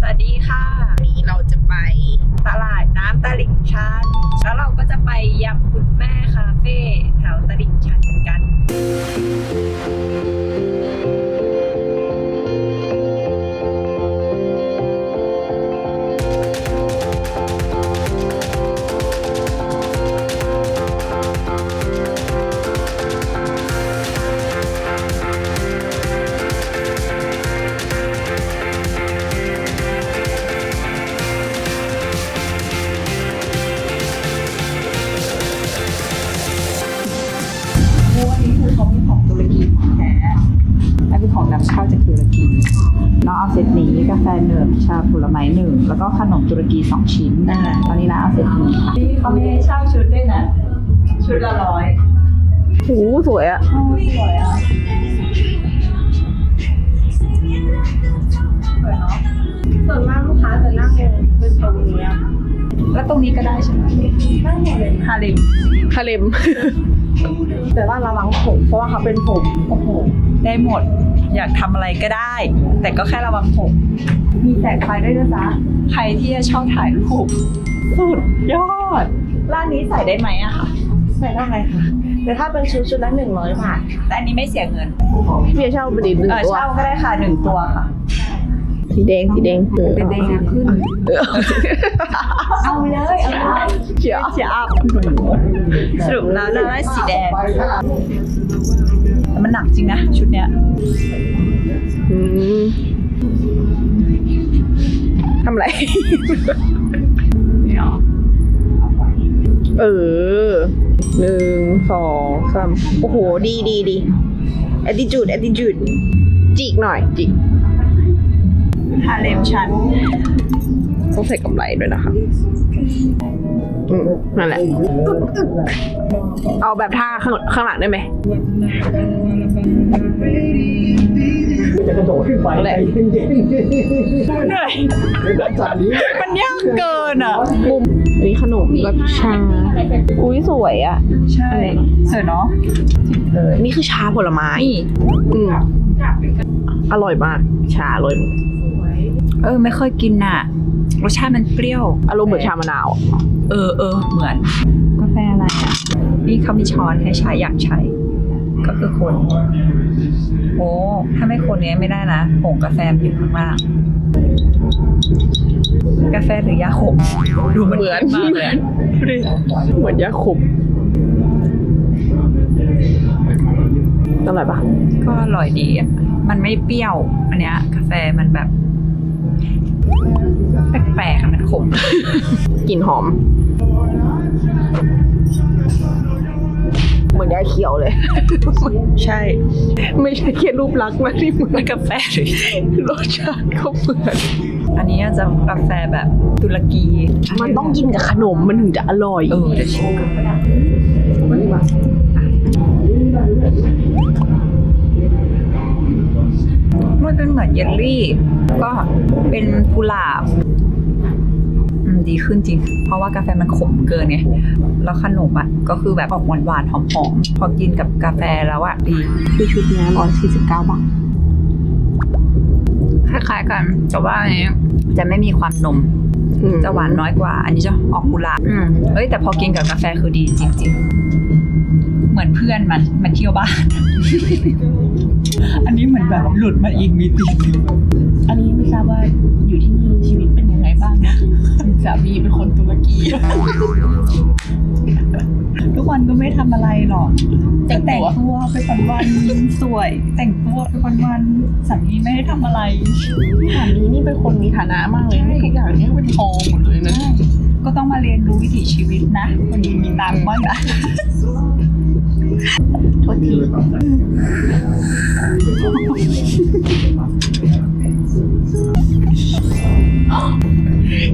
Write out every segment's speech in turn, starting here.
สวัสดีค่ะวันนี้เราจะไปตลาดน้ำตลิ่งชันแล้วเราก็จะไปยำ แล้วก็ขนมตุรกีสองชิ้นตอนนี้นะเอาเซตนี้ค่ะนี่เขาไม่ให้เช่าชุดด้วยนะ ชุดละร้อยโอ้สวยอะสวยอะสวยเนาะส่วนมากลูกค้าจะนั่งเป็นตรงเนี้ยแล้วตรงนี้ก็ได้ใช่ไหมนั่งหมดเลยฮาเลมคาเลมแต่ว่าระวังผมเพราะว่าเขาเป็นผมโอ้โหได้หมด อยากทำอะไรก็ได้ แต่ก็แค่ระวังผม มีแสงไฟด้วยนะจ๊ะใครที่จะชอบถ่ายรูปสุดยอด ร้านนี้ใส่ได้ไหมอะคะใส่ได้ค่ะแต่ถ้าเป็นชุดชุดละหนึ่งร้อยบาทแต่อันนี้ไม่เสียเงินพี่จะเช่าไปดิหนึ่งเออตัวเช่าก็ได้ค่ะหนึ่งตัวค่ะ สีแดงสีแดงเออเป็นแดงอะขึ้น เอาไปเลยเอาไปเลยเขียวเชียร์อัพสรุปแล้วเราได้สีแดงแต่มันหนักจริงนะชุดเนี้ยอืม ทำอะไรนี่หรอเออหนึ่งสองสามโอ้โห ดีดีดี attitude attitude จิกหน่อยจิกฮาเลมชัน ต้องใส่กำไรด้วยนะคะอืมนั่นแหละ เอาแบบท่าข้างข้างหลังได้ไหมจะกระโดดขึ้นไปแหละจริงจริงเหนื่อยๆลักษณะนี้มันยากเกินอะมุมอันนี้ขนมกับชา อุ้ยสวยอะ ใช่สวยเนาะนี่คือชาผลไม้นี่อืมอร่อยมาก ชาอร่อยมากเออ ไม่ค่อยกินน่ะ รสชาติมันเปรี้ยว อารมณ์เหมือนชามะนาวอะเออเออเหมือน กาแฟอะไรอะ นี่เขามีช้อนให้ใช้อยากใช้ ก็คือคน โอ้ถ้าไม่คนเนี้ยไม่ได้นะผงกาแฟมันอยู่ข้างล่างกาแฟหรือยาขมดูมันเหมือนมากเลยอะดูดิเหมือนยาขมอร่อยปะก็อร่อยดีอะ มันไม่เปรี้ยว อันเนี้ย กาแฟมันแบบ แปลกๆอะมันขม กลิ่นหอม เหมือนยาเขียวเลย ใช่ ไม่ใช่แค่รูปลักษณ์นะที่เหมืมัอนนกาแฟหรือรสชาติก็เหมือน อันนี้จะกาแฟแบบตุรกีมันต้องกินกับขนมมันถึงจะอร่อย เออเดี๋ยวชิมกัน มันเป็นเหมือนเยลลี่ ก็เป็นกุหลาบอืมดีขึ้นจริง เพราะว่ากาแฟมันขมเกินไง แล้วขนมอะ ก็คือแบบออกหวานๆ หอมๆ พอกินกับกาแฟแล้วอะ ดี คือชุดเนี้ร้อยสี่สิบเก้าบาท คล้ายๆกัน แต่ว่าอันนี้จะไม่มีความนม จะหวานน้อยกว่า อันนี้จะออกกุหลาบอืมเฮ้ย แต่พอกินกับกาแฟคือดีจริง ๆ เหมือนเพื่อนมันมาเที่ยวบ้าน อันนี้เหมือนแบบหลุดมาอีกมีติอันนี้ไม่ทราบว่าอยู่ที่นี่ชีวิตเป็นยังไงบ้างนะสามีเป็นคนตุรกี ทุกวันก็ไม่ทำอะไรหรอกจะแต่งตัวไปวันวันๆสวย แต่งตัวไปวันวันๆสามีไม่ได้ทำอะไร สามีนี่เป็นคนมีฐานะมากเลยนะทุกอย่างเนี่ยเป็นทองหมดเลยนะ ก็ต้องมาเรียนรู้วิถีชีวิตนะคนนี้มีตังค์บ้างนะ โทษที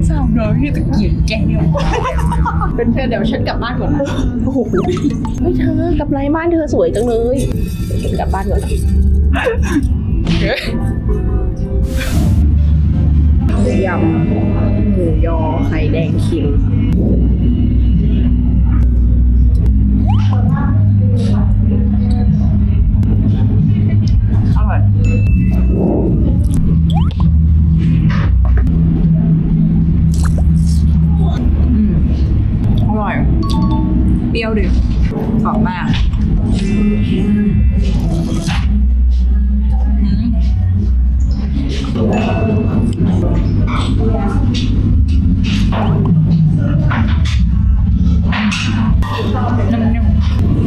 สาวน้อยที่ตะเกียบแก้วเป็นเพื่อนเดี๋ยวฉันกลับบ้านก่อนนะโอ้โหเฮ้ยเธอกับไรบ้านเธอสวยจังเลยเดี๋ยวฉันกลับบ้านก่อนนะยำหมูยอไข่แดงเคิม มากอืมนุ่ม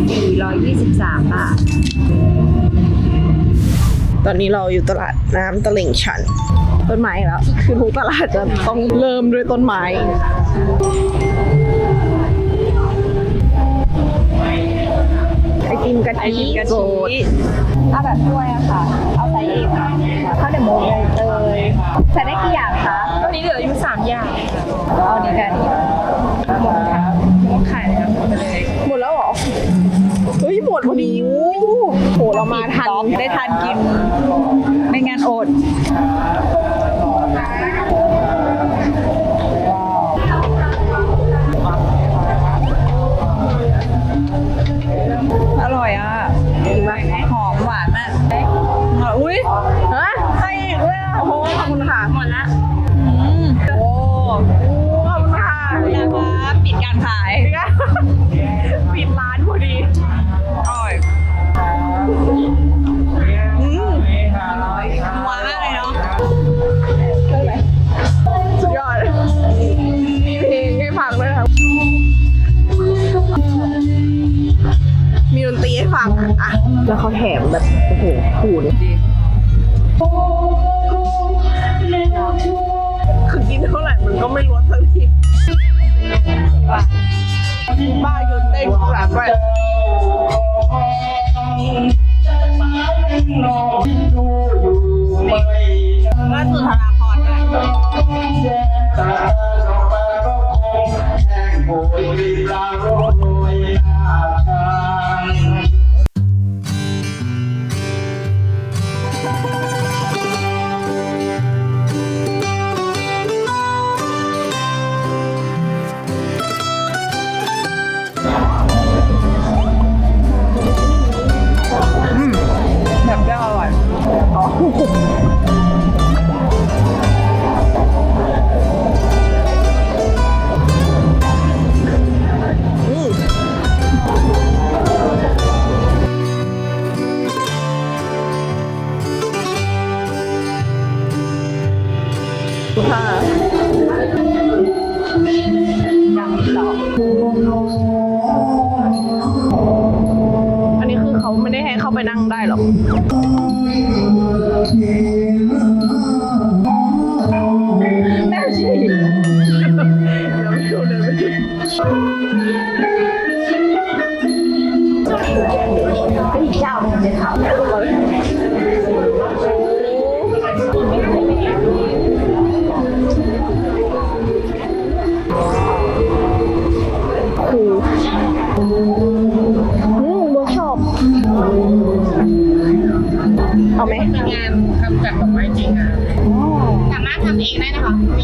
ๆสี่ร้อยยี่สิบสามบาท ตอนนี้เราอยู่ตลาดน้ำตลิ่งชัน ต้นไม้อีกแล้ว คือทุกตลาดจะต้องเริ่มด้วยต้นไม้ ไอติมกะทิโกดถ้าแบบถ้วยอะค่ะ เอาไซส์เองค่ะข้าวเหนียวหมูเลยเตยใส่ได้กี่อย่างคะตอนนี้เหลืออยู่สามอย่างเอาดีกันหมดค่ะหมดขายเลยครับหมดไปเลยหมดแล้วเหรอ เฮ้ยหมดพอดีโหเรามาทัน ได้ทานกิน ไม่งั้นอด โอ้โหขอบคุณค่ะ หมดละอืมโอ้ขอบคุณค่ะนะคะปิดการขาย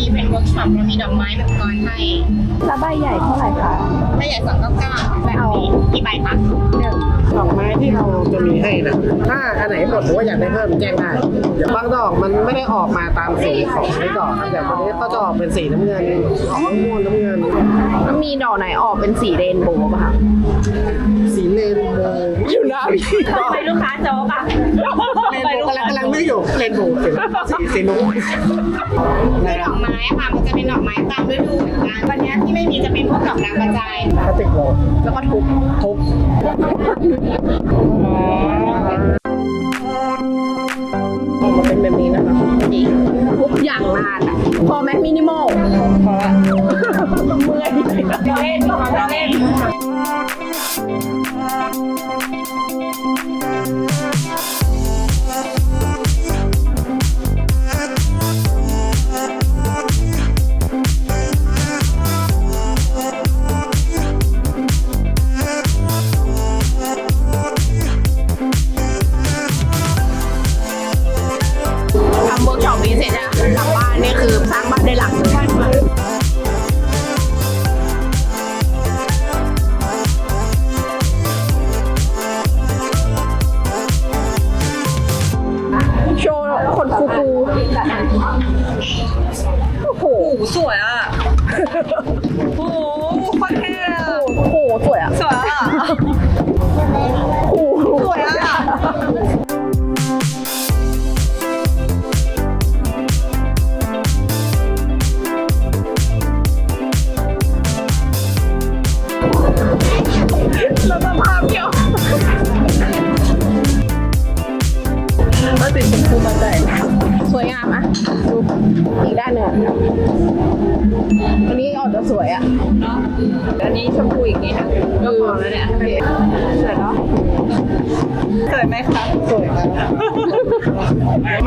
มีเป็นเวิร์กช็อปเรามีดอกไม้แบบกรให้แล้วใบใหญ่เท่าไหร่คะไม่ใหญ่สองเก้าเก้าแบบนี้กี่ใบคะดอกไม้ที่เราจะมีให้นะ ถ้าอันไหนหมดหรือว่าอยากได้เพิ่มแจ้งได้เดี๋ยวบางดอกมันไม่ได้ออกมาตามสีของในดอกครับอย่างตัวนี้ก็จะออกเป็นสีน้ำเงินออกม่วงน้ำเงินมันมีดอกไหนออกเป็นสีเรนโบว์ป่ะคะสีเลนโบว์อยู่หน้าพี่ทำไมลูกค้าโจ๊กอะเลนโบว์กำลังกำลังไม่อยู่เลนโบว์สีสีนุ้งคือดอกไม้อะค่ะ มันจะเป็นดอกไม้ตามฤดูเหมือนกันวันนี้ที่ไม่มีจะเป็นพวกดอกนางกระจายพลาสติกโลแล้วก็ทุบทุบออกมาเป็นแบบนี้นะคะนี่ทุบอย่างนานอะ พอแม็กมินิมอลพอละเมื่อยเราเล่นเราเล่น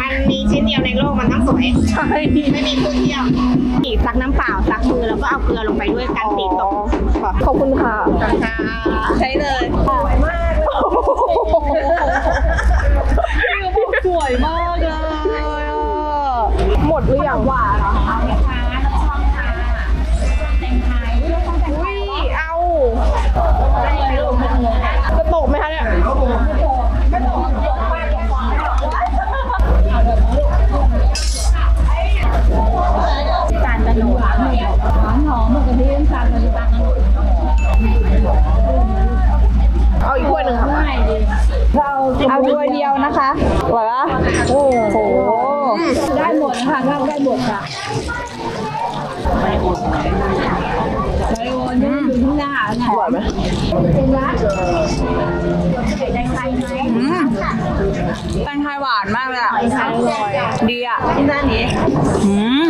มันมีชิ้นเดียวในโลกมันต้องสวย ใช่ไม่มีคู่เทียบบีบซักน้ำเปล่าซักมือแล้วก็เอาเกลือลงไปด้วยกันตีตกขอบคุณค่ะค่ะใช้เลยสวยมากเลย ร่อยไหมแตงไทยหวานมากเลยอะดีอะที่ร้านนี้อืม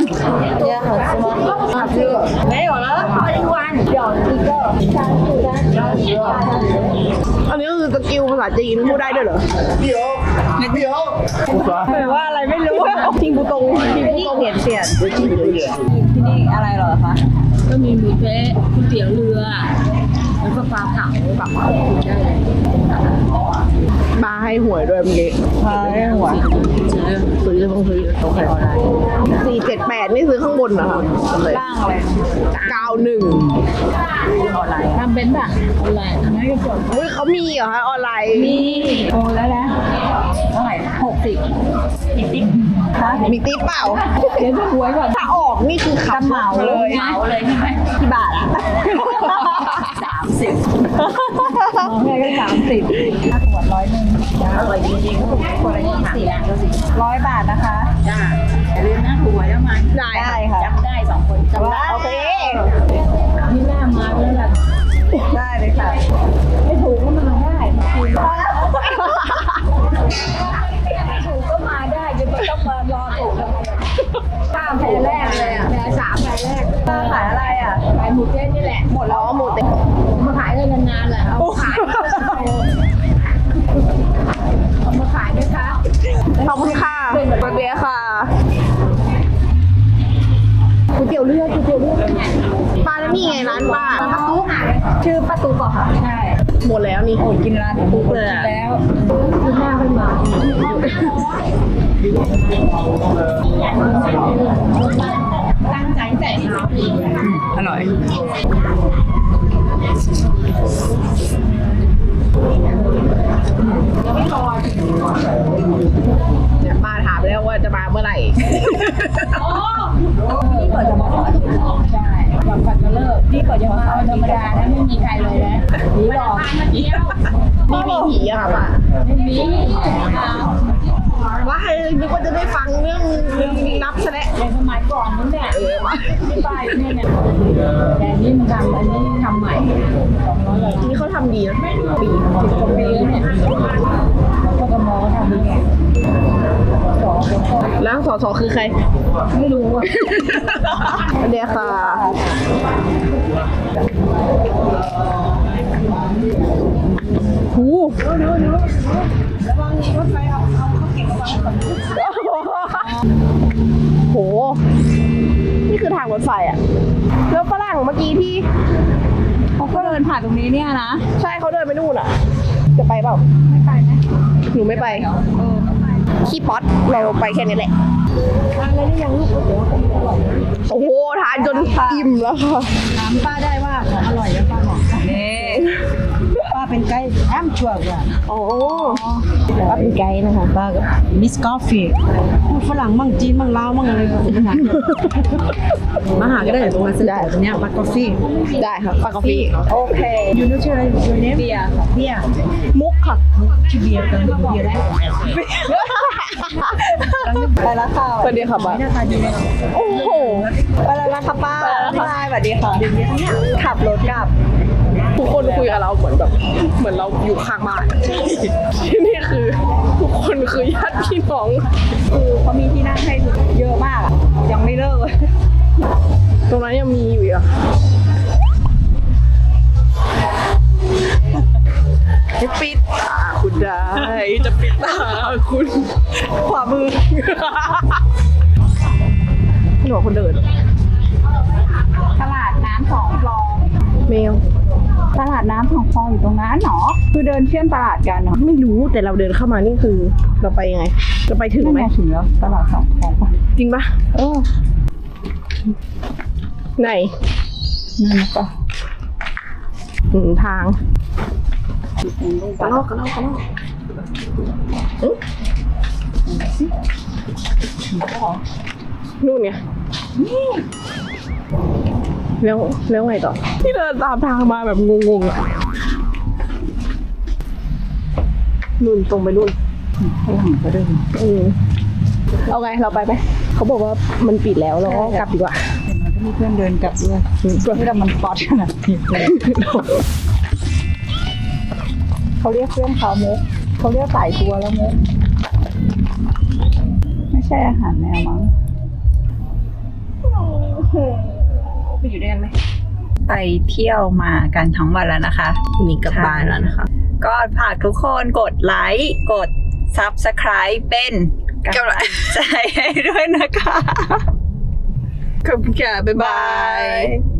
เยอะค่ะชิมอไม่หรอแล้วอีกวันหยอดอีกก็อันนี้คือสกิลภาษาจีนพูดได้ด้วยเหรอเดี๋ยวเดี๋ยวแปลว่าอะไรไม่รู้จิงปูตรงจิงปูตรงเหยียนเสี่ยนที่นี่อะไรเหรอคะก็มีบุฟเฟ่ก๋วยเตี๋ยวเรือ แล้วก็ปลาเผาแบบว่าได้เลยมาให้หวยด้วยเมื่อกี้ใช่หวยซื้อต้องซื้อโอเคสี่เจ็ดแปดนี่ซื้อข้างบนเหรอคะล่างอะไรเก้าหนึ่งออนไลน์ เป็นป่ะอะไรอันนั้นก็จบอุ้ยเขามีเหรอคะออนไลน์มีโอ้แล้วนะเท่าไหร่หกสิบอีกติ๊กมีติ๊บเปล่า เดี๋ยวจะหวยก่อนถ้าออกนี่คือขับเหมาเลยเหมาเลยใช่ไหมกี่บาทอะสามสิบแม่ก็สามสิบถ้าขวดร้อยหนึ่งอร่อยจริงๆก็ถูกคนละยี่สิบร้อยบาทนะคะจ้าอย่าลืมนะถูกหวยแล้วมันได้ได้ค่ะจำได้สองคนจำได้โอเคนี่หน้ามาแล้วล่ะ เตี๋ยวเลือดก๋วยเตี๋ยวเลือดป้าแล้วนี่ไงร้านป้าประตูหาชื่อป้าตุ๊กเหรอคะใช่หมดแล้วนี่โอ้กินร้านตุ๊กเลยแล้วคือหน้าขึ้นมาตั้งใจแต่เช้าอร่อยเนี่ยป้า แล้วว่าจะมาเมื่อไหร่นี่เปิดจะมาขอใช่แบบฝันจะเลิกนี่เปิดจะมาขอธรรมดานะไม่มีใครเลยนะผีหลอกมาเที่มีผีอะค่ะป้าไม่มีว่าให้นึกว่าจะได้ฟังเรื่องเรื่องนับซะแล้วในสมัยก่อนนู้นเนี่ยที่ป้ายเนี่ยเนี่ยแต่นี่มันทำอันนี้ทำใหม่สองร้อยกว่าล้านนี่เขาทำดีนะปีสิบกว่าปีแล้วเนี่ยพวกกมอทำดีไง สองคนก็แล้วสอสอคือใคร ไม่รู้อะ เดียวค่ะ หูโห นี่คือทางรถไฟอะแล้วฝรั่งเมื่อกี้ที่เขาก็เดินผ่านตรงนี้เนี่ยนะ ใช่เขาเดินไปนู่นอะจะไปเปล่า ไม่ไปไหมหนูไม่ไป เออไม่ไป ขี้ป๊อตเราไปแค่นี้แหละโอ้โหทานจนอิ่มแล้วค่ะถามป้าได้ว่าของอร่อยแล้วป้าบอกนี่า เป็นไกด์แอมชัวร์อะโอ้ว่าเป็นไกด์นะคะป้าก็มิสกอฟฟี่พูดฝรั่งมั่งจีนมั่งลาวมั่งอะไรก็ภาษามาหาก็ได้ตรงมาซื้อตั๋วตรงเนี้ยบัตกาแฟได้ค่ะปลากาแฟโอเคยูนึกชื่ออะไรยูเนมเบียร์ค่ะเบียร์มุกค่ะชื่อเบียร์กันเบียร์ได้ไปแล้วค่ะสวัสดีค่ะป้าหน้าตาดีเลยโอ้โหไปแล้วนะคะป้าบายสวัสดีค่ะขับรถกลับ ทุกคนคุยกับเราเหมือนแบบ เหมือนเราอยู่ข้างบ้านที่นี่คือทุกคนคือญาติพี่น้อง คือเขามีที่นั่งให้เยอะมากอะยังไม่เลิกเลยตรงนั้นยังมีอยู่อีกเหรอจะปิดตาคุณได้ จะปิดตาคุณขวามือหนูคนเดินตลาดน้ำสองคลองแมว ตลาดน้ำสองคลองอยู่ตรงนั้นเหรอคือเดินเชื่อมตลาดกันเนาะไม่รู้แต่เราเดินเข้ามานี่คือเราไปยังไงเราไปถึงนั่นไหมไงถึงแล้วตลาดสองคลองปะจริงปะเออไหนนั่นนะปะอืมทางกระลอกกระลอกกระลอกนู่นไง แล้วแล้วไงต่อที่เดินตามทางมาแบบงงๆอะนู่นตรงไปนู่นข้างหลังก็เดินอืมเอาไงเราไปไหมเขาบอกว่ามันปิดแล้วเราก็กลับดีกว่ามันก็มีเพื่อนเดินกลับด้วยที่เรามันฟอดขนาดนี้เลยเขาเรียกเพื่อนเขาเมกเขาเรียกสายตัวแล้วเมกไม่ใช่อาหารแมวมั้ง ไปอยู่ด้วยกันไหมไปเที่ยวมากันทั้งวันแล้วนะคะวันนี้กลับบ้านแล้วนะคะ ก็ฝากทุกคนกดไลค์ กด Subscribe เป็นกำลังใจให้ด้วยนะคะขอบคุณค่ะบ๊ายบาย